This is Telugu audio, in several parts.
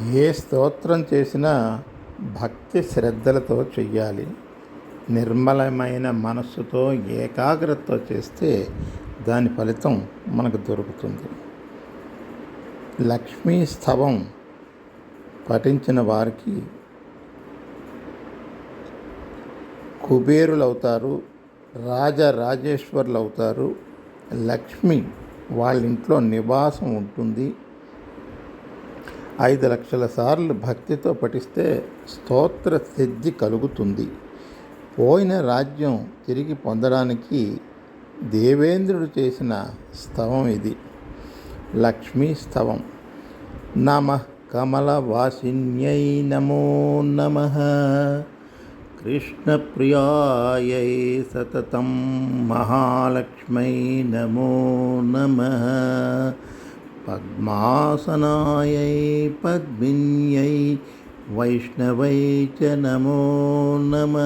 ఏ స్తోత్రం చేసినా భక్తి శ్రద్ధలతో చెయ్యాలి. నిర్మలమైన మనస్సుతో ఏకాగ్రతతో చేస్తే దాని ఫలితం మనకు దొరుకుతుంది. లక్ష్మీ స్తవం పఠించిన వారికి కుబేరులు అవుతారు రాజరాజేశ్వరులు అవుతారు లక్ష్మి వాళ్ళ ఇంట్లో నివాసం ఉంటుంది. ఐదు లక్షల సార్లు భక్తితో పఠిస్తే స్తోత్ర సిద్ధి కలుగుతుంది. పోయిన రాజ్యం తిరిగి పొందడానికి దేవేంద్రుడు చేసిన స్తవం ఇది. లక్ష్మీ స్తవం. నమ కమలవాసిన్యై నమో నమ. కృష్ణప్రియాయై సతతం మహాలక్ష్మై నమో నమ. పద్మాసనాయై పద్మిన్యై వైష్ణవై చ నమో నమ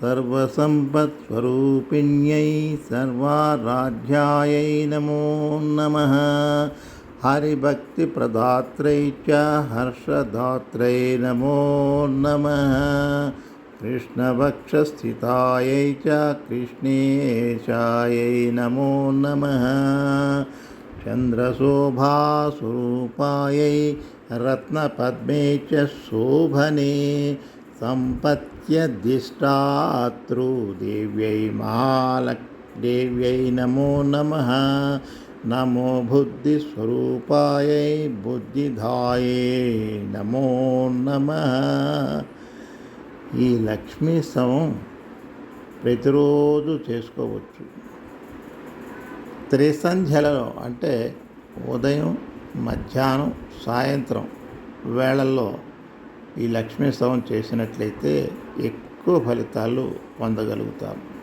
సర్వసంపత్స్వరూపిణ్యై సర్వారాధ్యాయై నమో నమ హరిభక్తిప్రదాత్రై చ హర్షదాత్రై నమో నమ కృష్ణవక్షస్థితాయై చ కృష్ణేశాయై నమో నమ చంద్రశోభాస్వరూపాయై రత్నపద్మే చ శోభనే సంపత్యధిష్టాతృదేవ్యై మహాలక్ దేవ్యై నమో నమ నమో బుద్ధిస్వరూపాయై బుద్ధిధాయే నమో నమ ఈ లక్ష్మీ స్తవం ప్రతిరోజు చేసుకోవచ్చు. త్రిసంధ్యలలో అంటే ఉదయం మధ్యాహ్నం సాయంత్రం వేళల్లో ఈ లక్ష్మీ స్తవం చేసినట్లయితే ఎక్కువ ఫలితాలు పొందగలుగుతాము